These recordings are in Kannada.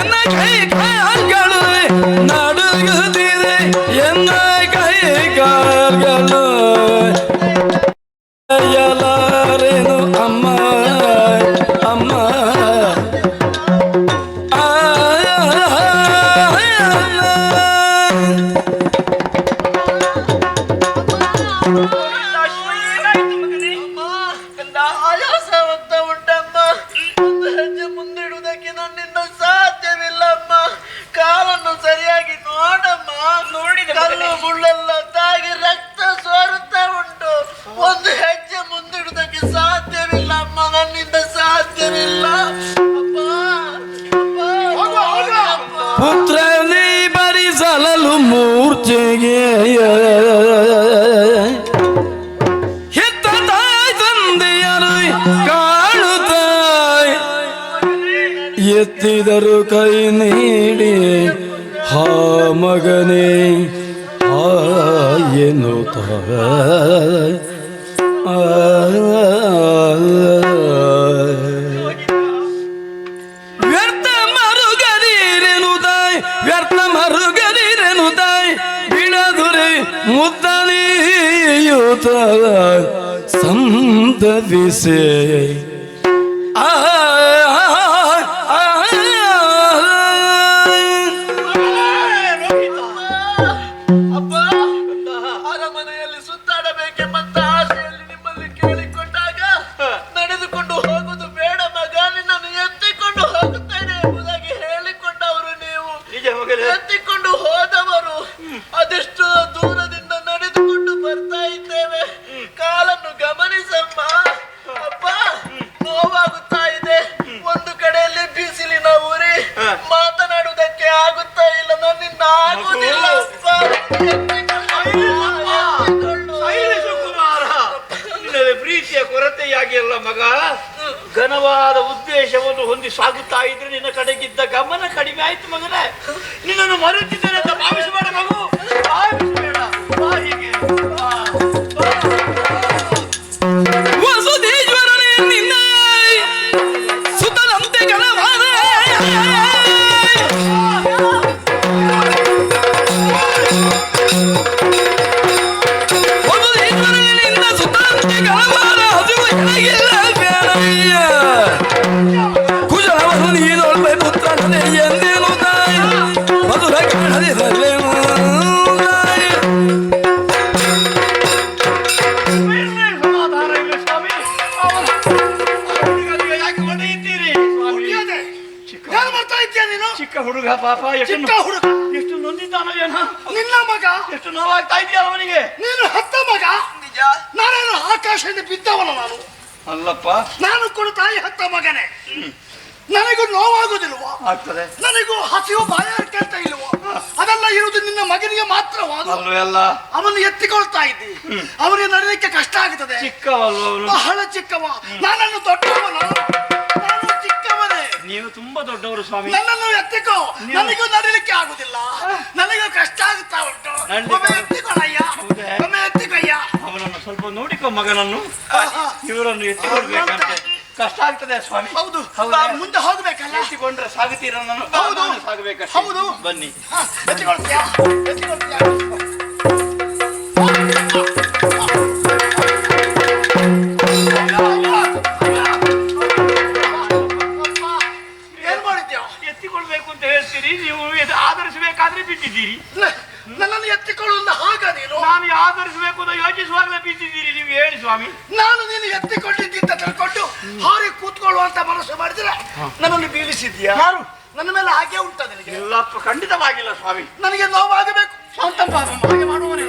ನಡುಗುತ್ತಿದೆ ಎನ್ನ ಕೈ ಕಾಲ್ಗಳು ನಡುಗುತ್ತಿದೆ ಮೂರ್ಛೆಗೆ ಹೆತ್ತ ತಾಯಿ ತಂದೆಯರು ಕಾಣುತ್ತಾಯಿ ಎತ್ತಿದರು ಕೈ ನೀಡಿ ಹಾ ಮಗನೇ ಆ ಎನ್ನುತ್ತ ವ್ಯರ್ಥ ಸಂತವಿಸೆ ಆ ಪ್ರೀತಿಯ ಕೊರತೆಯಾಗಿ ಅಲ್ಲ ಮಗ? ಘನವಾದ ಉದ್ದೇಶವನ್ನು ಹೊಂದಿ ಸಾಗುತ್ತಾ ಇದ್ರೆ ನಿನ್ನ ಕಡೆಗಿದ್ದ ಗಮನ ಕಡಿಮೆ ಆಯ್ತು ಮಗನೇ. ನಿನ್ನನ್ನು ಮರೆತಿದ್ದೇನೆ ಅಂತ ಭಾವಿಸಬೇಡ ಮಗು. ಭಾವಿಸಬೇಡ. ಹುಡುಗ ಪಾಪ ಎಷ್ಟು ಚಿಕ್ಕ ಹುಡುಗ. ಎಷ್ಟು ನೊಂದಿದ್ದಾನೋ ಏನೋ. ನಿನ್ನ ಮಗ? ಎಷ್ಟು ನೋವಾಗ್ತಾ ಇದೆಯಲ್ಲ ಅವನಿಗೆ? ನೀನು ಹತ್ತ ಮಗ? ನಾನೇನು ಆಕಾಶದಿಂದ ಬಿದ್ದವನ ನಾನು? ಅಲ್ಲಪ್ಪ. ನಾನು ಕೂಡ ತಾಯಿ ಹತ್ತ ಮಗನೇ. ನನಗೂ ನೋವಾಗುದಿಲ್ವಾ? ಆಗ್ತದೆ. ನನಗೂ ಹಸಿವು ಬಾಯಾರಿಕೆ ಅಂತ ಇಲ್ವೋ? ಅದೆಲ್ಲ ಇರುವುದು ನಿನ್ನ ಮಗನಿಗೆ ಮಾತ್ರವಾದ? ಅಲ್ವೇ ಅಲ್ಲ. ಅವನು ಎತ್ತಿಕೊಳ್ತಾ ಇದ್ದಿ. ಅವನಿಗೆ ನಡೆಯಕ್ಕೆ ಕಷ್ಟ ಆಗುತ್ತದೆ ಚಿಕ್ಕವಲ್ಲ ಅವನು? ಬಹಳ ಚಿಕ್ಕವ. ನಾನನ್ನು ದೊಡ್ಡವನು? ನೀವು ತುಂಬಾ ದೊಡ್ಡವರು ಸ್ವಾಮಿ. ನನ್ನನ್ನು ಎತ್ತಿಕೋ. ನನಗೂ ನಡೀಲಿಕ್ಕೆ ಆಗುದಿಲ್ಲ. ನನಗೂ ಕಷ್ಟ ಆಗುತ್ತಾ ಉಂಟು. ನಡ್ಲಿಕ್ಕೆ ಒಮ್ಮೆ ಎತ್ತಿಕೊಳ್ಳಯ್ಯ ಹೌದೇ? ಒಮ್ಮೆ ಎತ್ತಿಕೊಯ್ಯ ಅವನನ್ನು ಸ್ವಲ್ಪ ನೋಡಿಕೋ ಮಗನನ್ನು. ಇವರನ್ನು ಎತ್ತಿಕೊಳ್ಬೇಕಂತೆ ಕಷ್ಟ ಆಗ್ತದೆ ಸ್ವಾಮಿ. ಹೌದು. ಹೌದಾ? ಮುಂದೆ ಹೋಗ್ಬೇಕಲ್ಲ. ಎತ್ತಿಕೊಂಡ್ರೆ ಸಾಗುತ್ತೀರ ನಾನು ಹೌದು. ನಾನು ಸಾಗಬೇಕಷ್ಟೇ. ಹೌದು. ಬನ್ನಿ. ಹಾ, ಎತ್ತಿಕೊಳ್ತೀಯಾ? ಎತ್ತಿಕೊಳ್ತೀಯಾ? ನ- ನನ್ನನ್ನು ಎತ್ತಿಕೊಳ್ಳುವ ಹಾಗ ನೀನು ನಾನು ಆಧರಿಸಬೇಕು ಅಂತ ಯೋಚಿಸುವಾಗಲೇ ಬಿದ್ದಿದ್ದೀರಿ ನೀವು ಹೇಳಿ ಸ್ವಾಮಿ. ನಾನು ನೀನು ಎತ್ತಿಕೊಂಡಿದ್ದಂತ ತಿಳ್ಕೊಂಡು ಹಾರಿ ಕೂತ್ಕೊಳ್ಳುವಂತ ಮನಸ್ಸು ಮಾಡಿದ್ರೆ ನನ್ನನ್ನು ಬೀಳಿಸಿದ್ಯಾ ಯಾರು? ನನ್ನ ಮೇಲೆ ಹಾಗೆ ಉಂಟ ನಿನಗೆ? ಇಲ್ಲ ಖಂಡಿತವಾಗಿಲ್ಲ ಸ್ವಾಮಿ. ನನಗೆ ನೋವಾಗಬೇಕು. ಸ್ವಂತ ಹಾಗೆ ಮಾಡುವನೇ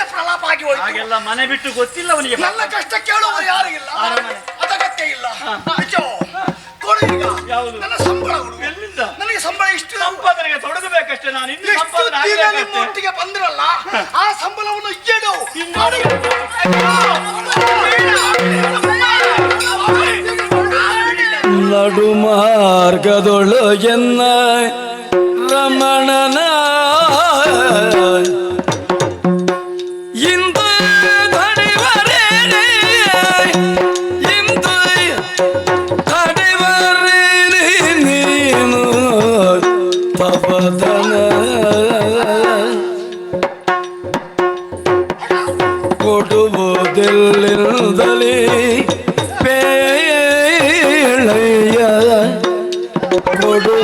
ನಿಮ್ಮದೇ ಪ್ರಲಾಪ ಆಗಿ ಹೋಯ್ತು. ಹಾಗೆಲ್ಲ ಮನೆ ಬಿಟ್ಟು ಗೊತ್ತಿಲ್ಲ ಅವನಿಗೆ ನನ್ನ ಕಷ್ಟ ಕೇಳುವವರು ಯಾರು ಇಲ್ಲ. ಅರಮನೆ. ಅದಗತ್ಯ ಇಲ್ಲ. ಅಯ್ಯೋ ಕೊಡು ಈಗ. ಯಾವುದು? ನನ್ನ ಸಂಬಳ ಕೊಡು. ಎಲ್ಲಿಂದ? ನನಗೆ ಸಂಬಳ ಇಷ್ಟು ಸಂಪಾದನೆಗೆ ತೊಡಗಬೇಕಷ್ಟೇ ನಾನು ಇನ್ನು ಎಷ್ಟು ಸಂಪಾದನೆ ದಿನ ಆಗ್ಬೇಕಷ್ಟೇ. ಬಂದಿರಲ್ಲ ಬಂದ್ರಲ್ಲ ಆ ಸಂಬಳವನ್ನು ಎಡು ನೋಡಿ. ನಡು ಮಾರ್ಗದೊಳು ಎನ್ನ ರಮಣನ. கொடுவதில்லிருந்தலே பேழைய கொடு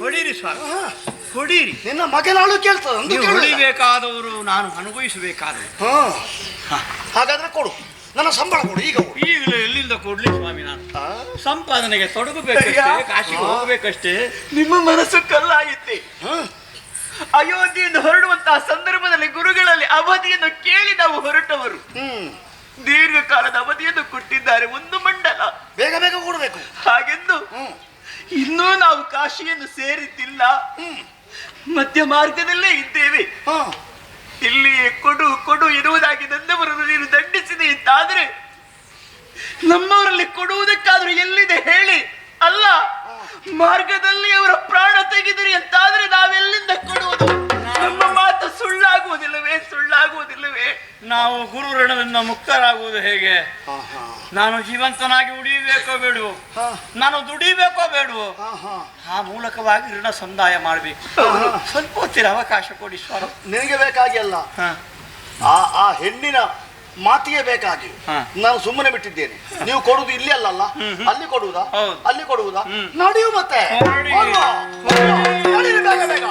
ಹೊಡೀರಿ ಸ್ವಾಮಿ ಹೊಡೀರಿ. ನಿನ್ನ ಮಗನಾಳು ಕೇಳ್ತದ ನೀವು. ಹೊಡಿಬೇಕಾದವರು ನಾನು ಅನುಭವಿಸಬೇಕಾದ್ರೆ. ಹಾ. ಹಾಗಾದ್ರೆ ಕೊಡು. ನನ್ನ ಸಂಬಳ ಕೊಡು ಈಗ ಕೊಡು. ಈಗಲೇ ಎಲ್ಲಿಂದ ಕೊಡ್ಲಿ ಸ್ವಾಮಿ ನಾನು? ಸಂಪಾದನೆಗೆ ತೊಡಗಬೇಕಷ್ಟೇ ಕಾಶಿಗೆ ಹೋಗಬೇಕಷ್ಟೇ. ನಿಮ್ಮ ಮನಸ್ಸು ಕಲ್ಲಾಗಿತ್ತೆ ಹಾ. ಅಯೋಧ್ಯೆಯಿಂದ ಹೊರಡುವಂತಹ ಸಂದರ್ಭದಲ್ಲಿ ಗುರುಗಳಲ್ಲಿ ಅವಧಿಯನ್ನು ಕೇಳಿ ನಾವು ಹೊರಟವರು. ಹ್ಮ್. ದೀರ್ಘಕಾಲದ ಅವಧಿಯನ್ನು ಕೊಟ್ಟಿದ್ದಾರೆ ಒಂದು ಮಂಡಲ. ಬೇಗ ಬೇಗ ಕೊಡಬೇಕು. ಹಾಗೆಂದು ಇನ್ನೂ ನಾವು ಕಾಶಿಯನ್ನು ಸೇರಿದ್ದಿಲ್ಲ ಮಧ್ಯ ಮಾರ್ಗದಲ್ಲೇ ಇದ್ದೇವೆ. ಇಲ್ಲಿ ಕೊಡು ಕೊಡು ಎನ್ನುವುದಾಗಿ ನನ್ನವರನ್ನು ನೀನು ದಂಡಿಸಿದೆ ಅಂತಾದ್ರೆ ನಮ್ಮವರಲ್ಲಿ ಕೊಡುವುದಕ್ಕಾದ್ರೂ ಎಲ್ಲಿದೆ ಹೇಳಿ. ಅಲ್ಲ ಮಾರ್ಗದಲ್ಲಿ ಅವರ ಪ್ರಾಣ ತೆಗೆದಿರಿ ಅಂತಾದ್ರೆ ನಾವೆಲ್ಲಿಂದ ಕೊಡುವುದು? ನಾವು ಗುರು ಋಣದಿಂದ ಮುಕ್ತರಾಗುವುದು ಹೇಗೆ? ನಾನು ಜೀವಂತನಾಗಿ ಉಳಿಯಬೇಕೋ ಬೇಡು ಹಾ. ನಾನು ದುಡಿಬೇಕೋ ಬೇಡು ಹಾ ಹಾ ಆ ಮೂಲಕವಾಗಿ ಋಣ ಸಂದಾಯ ಮಾಡಬೇಕು. ಸ್ವಲ್ಪ ಹೊತ್ತಿರ ಅವಕಾಶ ಕೊಡಿ ಸ್ವಾಮಿ. ನಿನಗೆ ಬೇಕಾಗಿ ಅಲ್ಲ ಆ ಆ ಹೆಣ್ಣಿನ ಮಾತಿಗೆ ಬೇಕಾಗಿ. ನಾನು ಸುಮ್ಮನೆ ಬಿಟ್ಟಿದ್ದೇನೆ. ನೀವು ಕೊಡುವುದು ಇಲ್ಲಿ ಅಲ್ಲಲ್ಲ? ಅಲ್ಲಿ ಕೊಡುವುದಾ. ಅಲ್ಲಿ ಕೊಡುವುದಾ. ನಡೆಯು ಮತ್ತೆ. ಬೇಗ ಬೇಗ.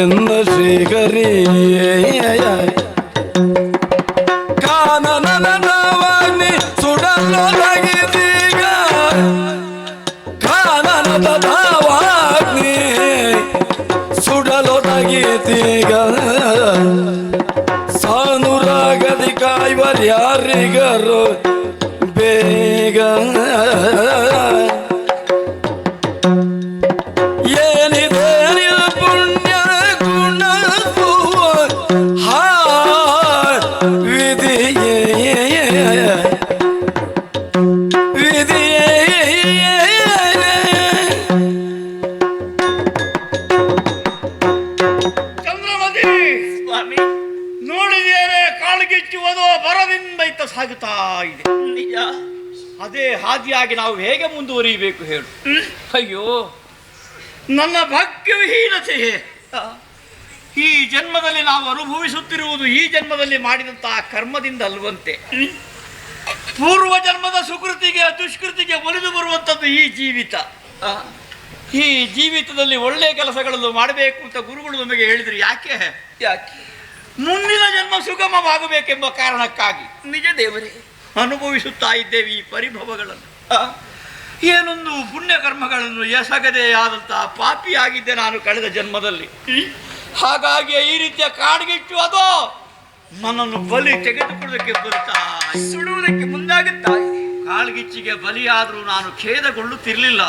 ಎಂದ ಶ್ರೀಹರಿಯೇ ಕಾನನವಾಗ್ನಿ ಸುಡಲೊದಗಿದೀಗ ಕಾನನದ ಸಾನುರಾಗದಿ ಕಾಯ್ವರ್ ಯಾರಿಗರು ಬೇಗ. ಮುಂದುವರಿಯಬೇಕು ಹೇಳು. ಅಯ್ಯೋ. ನನ್ನ ಭಾಗ್ಯವಿಹೀನತೆ ಈ ಜನ್ಮದಲ್ಲಿ ನಾವು ಅನುಭವಿಸುತ್ತಿರುವುದು ಈ ಜನ್ಮದಲ್ಲಿ ಮಾಡಿದಂತಹ ಕರ್ಮದಿಂದ ಅಲ್ವಂತೆ. ಪೂರ್ವ ಜನ್ಮದ ಸುಕೃತಿಗೆ ದುಷ್ಕೃತಿಗೆ ಒಲಿದು ಬರುವಂಥದ್ದು ಈ ಜೀವಿತ. ಈ ಜೀವಿತದಲ್ಲಿ ಒಳ್ಳೆಯ ಕೆಲಸಗಳನ್ನು ಮಾಡಬೇಕು ಅಂತ ಗುರುಗಳು ನಮಗೆ ಹೇಳಿದರು. ಯಾಕೆ? ಯಾಕೆ? ಮುಂದಿನ ಜನ್ಮ ಸುಗಮವಾಗಬೇಕೆಂಬ ಕಾರಣಕ್ಕಾಗಿ. ನಿಜ ದೇವರೇ. ಅನುಭವಿಸುತ್ತಾ ಇದ್ದೇವೆ ಈ ಪರಿಭವಗಳನ್ನು. ಏನೊಂದು ಪುಣ್ಯ ಕರ್ಮಗಳನ್ನು ಎಸಗದೆ ಆದಂತಹ ಪಾಪಿಯಾಗಿದ್ದೆ ನಾನು ಕಳೆದ ಜನ್ಮದಲ್ಲಿ. ಹಾಗಾಗಿ ಈ ರೀತಿಯ ಕಾಡ್ಗಿಟ್ಟು ಅದು ನನ್ನನ್ನು ಬಲಿ ತೆಗೆದುಕೊಳ್ಳೋದಕ್ಕೆ ಬರುತ್ತಾ. ಸುಡುವುದಕ್ಕೆ ಮುಂದಾಗುತ್ತಾ. ಕಾಳ್ಗಿಚ್ಚಿಗೆ ಬಲಿಯಾದರೂ ನಾನು ಖೇದಗೊಳ್ಳುತ್ತಿರಲಿಲ್ಲ.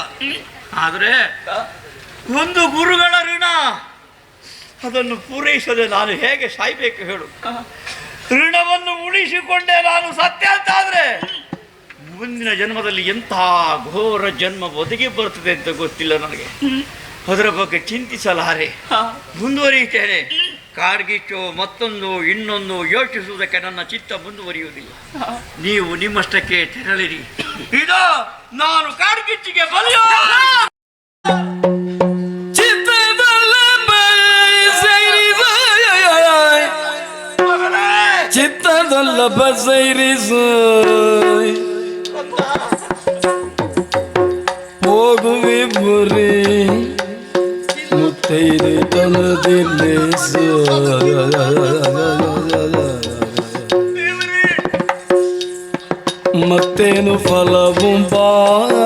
ಆದರೆ ಒಂದು ಗುರುಗಳ ಋಣ ಅದನ್ನು ಪೂರೈಸದೆ ನಾನು ಹೇಗೆ ಸಾಯ್ಬೇಕು ಹೇಳು. ಋಣವನ್ನು ಉಳಿಸಿಕೊಂಡೆ ನಾನು ಸತ್ಯ ಅಂತಾದ್ರೆ ಮುಂದಿನ ಜನ್ಮದಲ್ಲಿ ಎಂಥ ಘೋರ ಜನ್ಮ ಒದಗಿ ಬರ್ತದೆ ಅಂತ ಗೊತ್ತಿಲ್ಲ ನನಗೆ. ಅದರ ಬಗ್ಗೆ ಚಿಂತಿಸಲಾರೆ. ಮುಂದುವರಿಯುತ್ತೇನೆ. ಕಾಡ್ಗಿಚ್ಚು ಮತ್ತೊಂದು ಇನ್ನೊಂದು ಯೋಚಿಸುವುದಕ್ಕೆ ನನ್ನ ಚಿತ್ತ ಮುಂದುವರಿಯುವುದಿಲ್ಲ. ನೀವು ನಿಮ್ಮಷ್ಟಕ್ಕೆ ತೆರಳಿರಿ. ಇದು ನಾನು ಕಾರ್ಗಿಚ್ಚಿಗೆ ಬಲಿಯೋ. ಚಿತ್ತದಲ್ಲ ಬಸೈರಿಸ. ಚಿತ್ತದಲ್ಲ ಬಸೈರಿಸ ಹೋಗುವಿ ಬುರಿ ಮುತ್ತೈದೆ ತನದಿಲ್ಲೇಸ ಮತ್ತೇನು ಫಲವು ಬಾನೆ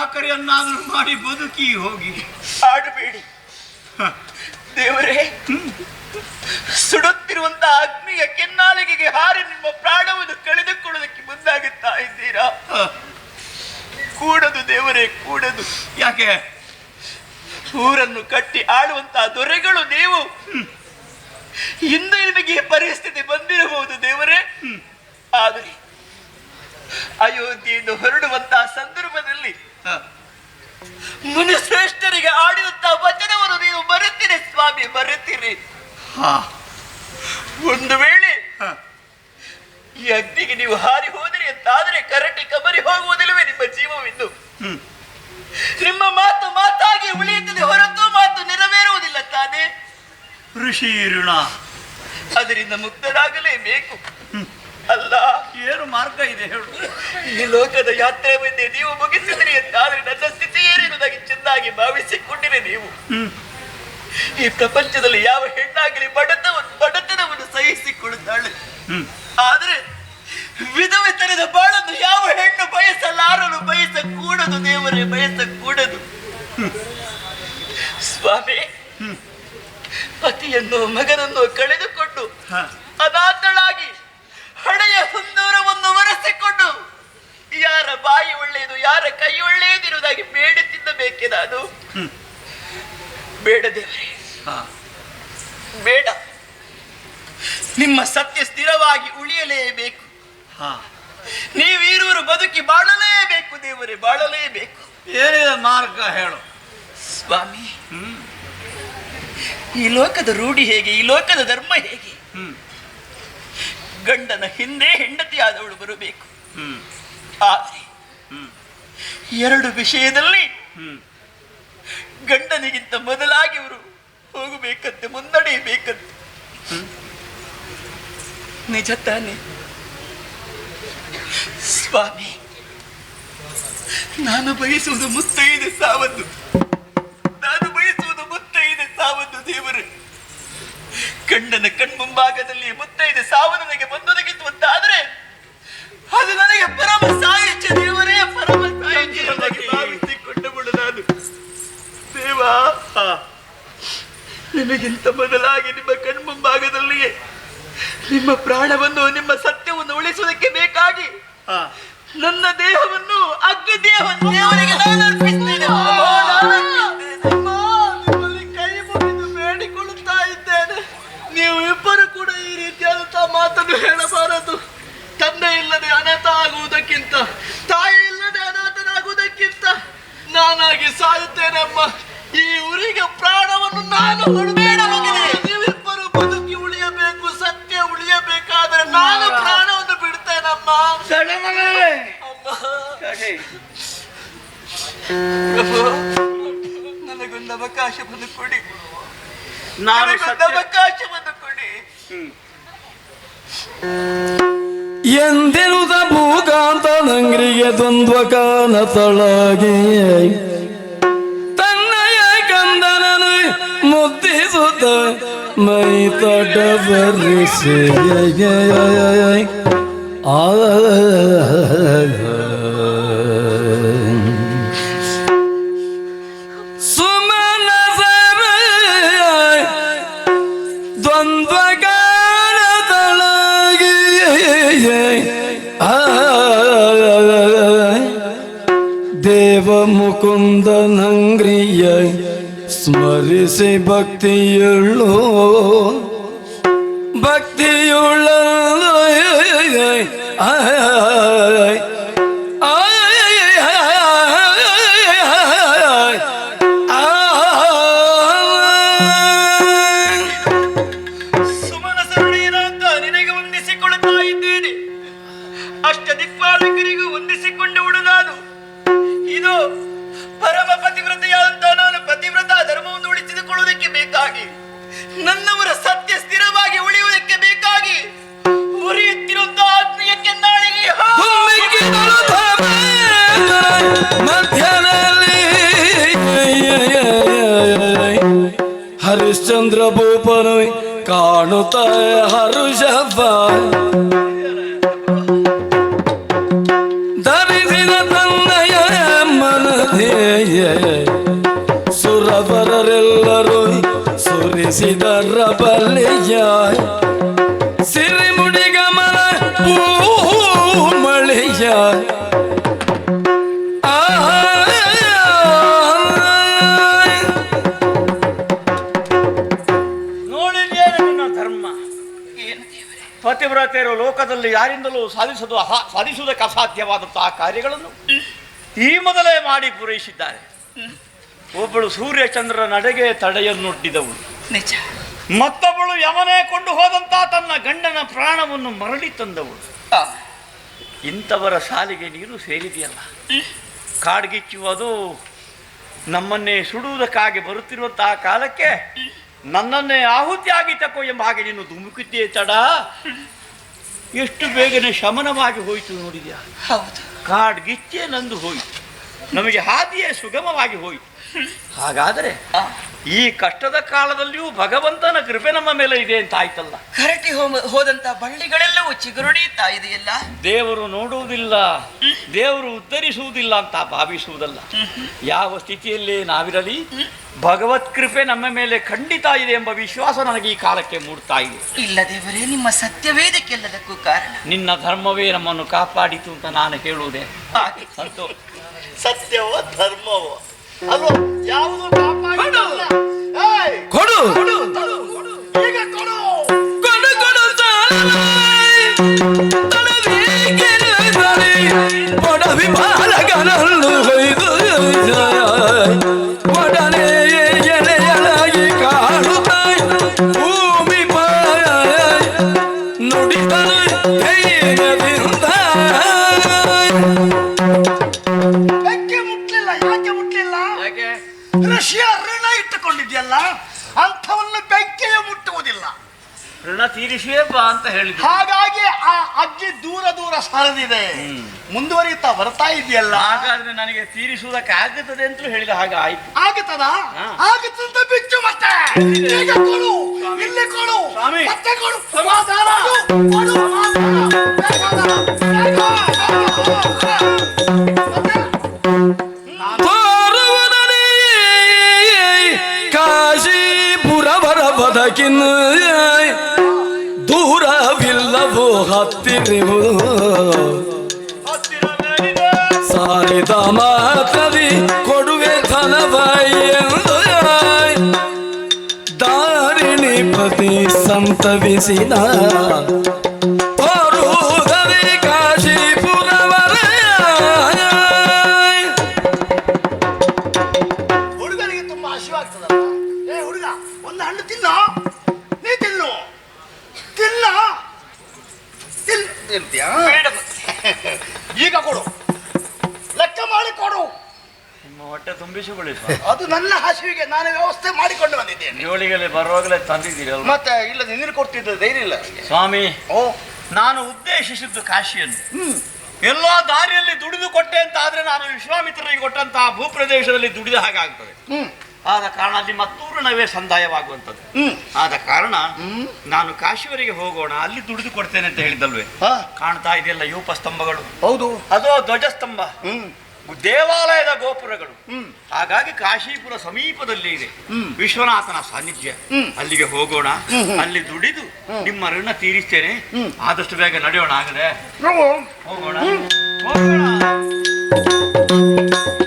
ಚಾಕರಿಯನ್ನಾದರೂ ಮಾಡಿ ಬದುಕಿ ಹೋಗಿ. ಆಡಬೇಡಿ. ದೇವರೇ ಸುಡುತ್ತಿರುವಂತ ಅಗ್ನಿಯ ಕೆನ್ನಾಲಿಗೆಗೆ ಹಾರಿ ನಿಮ್ಮ ಪ್ರಾಣವನ್ನು ಕಳೆದುಕೊಳ್ಳೋದಕ್ಕೆ ಮುಂದಾಗುತ್ತಾ ಇದ್ದೀರಾ? ಕೂಡದು ದೇವರೇ ಕೂಡದು. ಯಾಕೆ? ಊರನ್ನು ಕಟ್ಟಿ ಆಳುವಂತ ದೊರೆಗಳು ನೀವು. ಇಂದು ನಿಮಗೆ ಪರಿಸ್ಥಿತಿ ಬಂದಿರಬಹುದು ದೇವರೇ. ಆದರೆ ಅಯೋಧ್ಯೆಯನ್ನು ಹೊರಡುವಂತಹ ಸಂದರ್ಭದಲ್ಲಿ ಮುನಿಶ್ರೇಷ್ಠರಿಗೆ ಆಡಿದಂತಹ ವಚನವನ್ನು ನೀವು ಬರುತ್ತೀರಿ ಸ್ವಾಮಿ ಬರುತ್ತೀರಿ ಹಾ. ಒಂದು ವೇಳೆ ಈ ಅಗ್ನಿಗೆ ನೀವು ಹಾರಿ ಹೋದರೆ ಅಂತಾದರೆ ಕರಟಿ ಕಬರಿ ಹೋಗುವುದಿಲ್ಲವೇ ನಿಮ್ಮ ಜೀವವಿದ್ದು ಹ್ಮ್. ನಿಮ್ಮ ಮಾತು ಮಾತಾಗಿ ಉಳಿಯುತ್ತದೆ ಹೊರತು ಮಾತು ನೆರವೇರುವುದಿಲ್ಲ ತಾನೆ? ಋಷಿ ಋಣ ಅದರಿಂದ ಮುಕ್ತರಾಗಲೇಬೇಕು ಅಲ್ಲ ಏನು ಮಾರ್ಗ ಇದೆ ಹೇಳು. ಈ ಲೋಕದ ಯಾತ್ರೆ ಬಂದೆ ನೀವು ಮುಗಿಸಿದ್ರಿ ಅಂತಾದ್ರೆ ನನ್ನ ಸ್ಥಿತಿ ಏನಿರುವುದಾಗಿ ಚೆನ್ನಾಗಿ ಭಾವಿಸಿಕೊಂಡಿರಿ ನೀವು. ಈ ಪ್ರಪಂಚದಲ್ಲಿ ಯಾವ ಹೆಣ್ಣಾಗಲಿ ಬಡತವನ್ನು ಬಡತನವನ್ನು ಸಹಿಸಿಕೊಳ್ಳುತ್ತಾಳೆ. ಆದ್ರೆ ವಿಧವೆ ತೆರೆದ ಬಾಳನ್ನು ಯಾವ ಹೆಣ್ಣು ಬಯಸಲಾರಲು ಬಯಸಕೂಡದು ದೇವರೇ ಬಯಸಕೂಡದು. ಸ್ವಾಮಿ ಪತಿಯನ್ನು ಮಗನನ್ನು ಕಳೆದುಕೊಂಡು ಹ. ಯಾರ ಬಾಯಿ ಒಳ್ಳೆಯದು ಯಾರ ಕೈ ಒಳ್ಳೆಯದಿರುವುದಾಗಿ ಬೇಡುತ್ತಿದ್ದಬೇಕೆ ನಾನು. ಹ್ಮ್. ಬೇಡ ದೇವರೇ. ಹಾ. ಬೇಡ. ನಿಮ್ಮ ಸತ್ಯ ಸ್ಥಿರವಾಗಿ ಉಳಿಯಲೇಬೇಕು. ಹಾ. ನೀವೀರುವರು ಬದುಕಿ ಬಾಳಲೇಬೇಕು ದೇವರೇ ಬಾಳಲೇಬೇಕು. ಏನಿದೆ ಮಾರ್ಗ ಹೇಳು. ಸ್ವಾಮಿ ಈ ಲೋಕದ ರೂಢಿ ಹೇಗೆ ಈ ಲೋಕದ ಧರ್ಮ ಹೇಗೆ? ಹ್ಮ್. ಗಂಡನ ಹಿಂದೆ ಹೆಂಡತಿಯಾದವಳು ಬರಬೇಕು. ಹ್ಮ್. ಆದರೆ ಹ್ಮ್ ಎರಡು ವಿಷಯದಲ್ಲಿ ಹ್ಮ್. ಗಂಡನಿಗಿಂತ ಮೊದಲಾಗಿ ಇವರು ಹೋಗಬೇಕಂತೆ ಮುನ್ನಡೆಯಬೇಕಂತೆ. ನಿಜ ತಾನೆ. ಸ್ವಾಮಿ ನಾನು ಬಯಸುವುದು ಮುತ್ತೈದೆ ಸಾವದ್ದು ನಾನು ಬಯಸುವುದು ಮುತ್ತೈದೆ ಸಾವದ್ದು ದೇವರು. ಗಂಡನ ಕಣ್ಮುಂಭಾಗದಲ್ಲಿ ಮುತ್ತೈದೆ ಸಾವು ನನಗೆ ಬಂದೊದಗಿಸುವಂತಾದ್ರೆ ಅದು ನನಗೆ ಪರಮ ಸಾಹಿತ್ಯ ದೇವರೇ ಪರಮ ಸಾಹಿತ್ಯ ನನಗೆ ಭಾವಿಸಿಕೊಂಡು ಬಿಡು ನಾನು. ದೇವಾ ಬದಲಾಗಿ ನಿಮ್ಮ ಕಣ್ಮುಂಭಾಗದಲ್ಲಿಯೇ ನಿಮ್ಮ ಪ್ರಾಣವನ್ನು ನಿಮ್ಮ ಸತ್ಯವನ್ನು ಉಳಿಸುವುದಕ್ಕೆ ಬೇಕಾಗಿ ನನ್ನ ದೇಹವನ್ನು ಅಗ್ನಿ ದೇಹವನ್ನು ದೇವರಿಗೆ ನಾನು ಭೂಕಾಂತ ದ್ವಂದ್ವ ಕಾನ ಕಾನತಳಾಗಿ ತನ್ನಯ ಕಂದನನು ಮುದ್ದಿಸುತ್ತ ಮೈ ತಡ ಬರಿಸಿ ಆ ಮುಕುಂದನಂಗ್ರಿಯ ಸ್ಮರಿಸಿ ಭಕ್ತಿಯುಳ್ಳು ಭಕ್ತಿಯುಳ್ಳ মানতায় হারু সাফায় দারিদ্র তন্নয় মন ধিয়ে সুরবরেল্লারুই সুরিসিদার বলিয়ায় ಪತಿವ್ರತೆಯರು ಲೋಕದಲ್ಲಿ ಯಾರಿಂದಲೂ ಸಾಧಿಸಲು ಅಸಾ ಸಾಧಿಸುವುದಕ್ಕೆ ಅಸಾಧ್ಯವಾದಂತಹ ಕಾರ್ಯಗಳನ್ನು ಈ ಮೊದಲೇ ಮಾಡಿ ಪೂರೈಸಿದ್ದಾರೆ. ಒಬ್ಬಳು ಸೂರ್ಯಚಂದ್ರನ ನಡೆಗೆ ತಡೆಯನ್ನೊಡ್ಡಿದವಳು ನಿಜ. ಮತ್ತೊಬ್ಬಳು ಯಮನೇ ಕೊಂಡು ಹೋದಂತಹ ತನ್ನ ಗಂಡನ ಪ್ರಾಣವನ್ನು ಮರಳಿ ತಂದವಳು. ಇಂಥವರ ಸಾಲಿಗೆ ನೀರು ಸೇರಿದೆಯಲ್ಲ. ಕಾಡ್ಗಿಚ್ಚುವುದು ನಮ್ಮನ್ನೇ ಸುಡುವುದಕ್ಕಾಗಿ ಬರುತ್ತಿರುವಂತಹ ಕಾಲಕ್ಕೆ ನನ್ನನ್ನೇ ಆಹುತಿಯಾಗಿ ತಕೋ ಎಂಬ ಹಾಗೆ ನೀನು ಧುಮುಕಿದ್ದೇ ತಡ. ಎಷ್ಟು ಬೇಗನೆ ಶಮನವಾಗಿ ಹೋಯಿತು ನೋಡಿದ್ಯಾ? ಹೌದು. ಕಾಡ್ಗಿಚ್ಚೆ ನಂದು ಹೋಯಿತು. ನಮಗೆ ಹಾದಿಯೇ ಸುಗಮವಾಗಿ ಹೋಯಿತು. ಹಾಗಾದರೆ ಈ ಕಷ್ಟದ ಕಾಲದಲ್ಲಿಯೂ ಭಗವಂತನ ಕೃಪೆ ನಮ್ಮ ಮೇಲೆ ಇದೆ ಅಂತ ಆಯ್ತಲ್ಲ? ಹರಟಿ ಹೋಮ ಹೋದಂತ ಬಳ್ಳಿಗಳೆಲ್ಲವೂ ಚಿಗುರುಡಿಯುತ್ತಾ ಇದೆಯಲ್ಲ? ದೇವರು ನೋಡುವುದಿಲ್ಲ ದೇವರು ಉದ್ಧರಿಸುವುದಿಲ್ಲ ಅಂತ ಭಾವಿಸುವುದಲ್ಲ. ಯಾವ ಸ್ಥಿತಿಯಲ್ಲಿ ನಾವಿರಲಿ ಭಗವತ್ ಕೃಪೆ ನಮ್ಮ ಮೇಲೆ ಖಂಡಿತ ಇದೆ ಎಂಬ ವಿಶ್ವಾಸ ನನಗೆ ಈ ಕಾಲಕ್ಕೆ ಮೂಡ್ತಾ ಇದೆ. ಇಲ್ಲ ದೇವರೇ ನಿಮ್ಮ ಸತ್ಯವೇದಕ್ಕೆಲ್ಲದಕ್ಕೂ ಕಾರಣ. ನಿನ್ನ ಧರ್ಮವೇ ನಮ್ಮನ್ನು ಕಾಪಾಡಿತು ಅಂತ ನಾನು ಹೇಳುವುದೇ. ಸಂತೋಷ. ಸತ್ಯವೋ ಧರ್ಮವೋ? ಅಲ್ವೋ ಯಾವುದು ಕಾಪಾಡಿಲ್ಲ. ಏಯ್, ಕೊಡು. ಈಗ ಕೊಡು. ಕೊಡು ಕೊಡು ಒಡವಿ ಬಾಲಕನನ್ನು ಋಣ ತೀರಿಸುವೇ ಬಾ ಅಂತ ಹೇಳಿ ಹಾಗಾಗಿ ಆ ಅಜ್ಜಿ ದೂರ ದೂರ ಸರಿದಿದೆ. ಮುಂದುವರಿಯುತ್ತಾ ಬರ್ತಾ ಇದೆಯಲ್ಲ? ಹಾಗಾದ್ರೆ ನನಗೆ ತೀರಿಸುವುದಕ್ಕೆ ಆಗುತ್ತದೆ ಅಂತ ಹೇಳಿದ ಹಾಗೆ ಆಯ್ತು. ಆಗುತ್ತದ. ಆಗುತ್ತಂತ ಬಿಚ್ಚು ಮತ್ತೆ. ಈಗ ಕೊಡು. ಇಲ್ಲಿ ಕೊಡು. ಸ್ವಾಮಿ. ಮತ್ತೆ ಕೊಡು. ಸಮಾಧಾನ. ಕೊಡು. ಸಮಾಧಾನ. ಬೇಕಾದ. ಬೇಗ, ಬೇಗ. ಕಾಶೀಪುರವರ ಬದಕಿನ ದೂರವಿಲ್ಲವೋ ಹತ್ತಿರವು. ಸಾರಿದ ಮಾತದಿ ಕೊಡುವೆ ಧನವಾಯಿಯೆಂದು ದಾರಿಣಿ ಪತಿ ಸಂತವಿಸಿದ ಬರುವಾಗಲೇ ತಂದಿದ್ದೀರಿ ಮತ್ತೆ ಇಲ್ಲ ನೀರು ಕೊಡ್ತಿದ್ದ ಧೈರ್ಯ ಇಲ್ಲ ಸ್ವಾಮಿ ಓ. ನಾನು ಉದ್ದೇಶಿಸಿದ್ದು ಕಾಶಿಯನ್ನು. ಎಲ್ಲೋ ದಾರಿಯಲ್ಲಿ ದುಡಿದು ಕೊಟ್ಟೆ ಅಂತ ಆದ್ರೆ ನಾನು ವಿಶ್ವಾಮಿತ್ರರಿಗೆ ಕೊಟ್ಟಂತಹ ಭೂಪ್ರದೇಶದಲ್ಲಿ ದುಡಿದ ಹಾಗಾಗ್ತದೆ ಆದ ಕಾರಣ ಅಲ್ಲಿ ಮತ್ತೂರ್ಣವೇ ಸಂದಾಯವಾಗುವಂಥದ್ದು. ಹ್ಮ್. ಆದ ಕಾರಣ ನಾನು ಕಾಶಿವರಿಗೆ ಹೋಗೋಣ ಅಲ್ಲಿ ದುಡಿದು ಕೊಡ್ತೇನೆ ಅಂತ ಹೇಳಿದಲ್ವೇ ಕಾಣ್ತಾ ಇದೆಯಲ್ಲ ಯೂಪ ಸ್ತಂಭಗಳು ಹೌದು. ಅದೋ ಧ್ವಜಸ್ತಂಭ. ಹ್ಮ್. ದೇವಾಲಯದ ಗೋಪುರಗಳು. ಹ್ಮ್. ಹಾಗಾಗಿ ಕಾಶೀಪುರ ಸಮೀಪದಲ್ಲಿ ಇದೆ. ವಿಶ್ವನಾಥನ ಸಾನ್ನಿಧ್ಯ. ಅಲ್ಲಿಗೆ ಹೋಗೋಣ. ಅಲ್ಲಿ ದುಡಿದು ನಿಮ್ಮ ಋಣ ತೀರಿಸ್ತೇನೆ. ಆದಷ್ಟು ಬೇಗ ನಡೆಯೋಣ ಆಗದೆ ಹೋಗೋಣ. ಹೋಗೋಣ.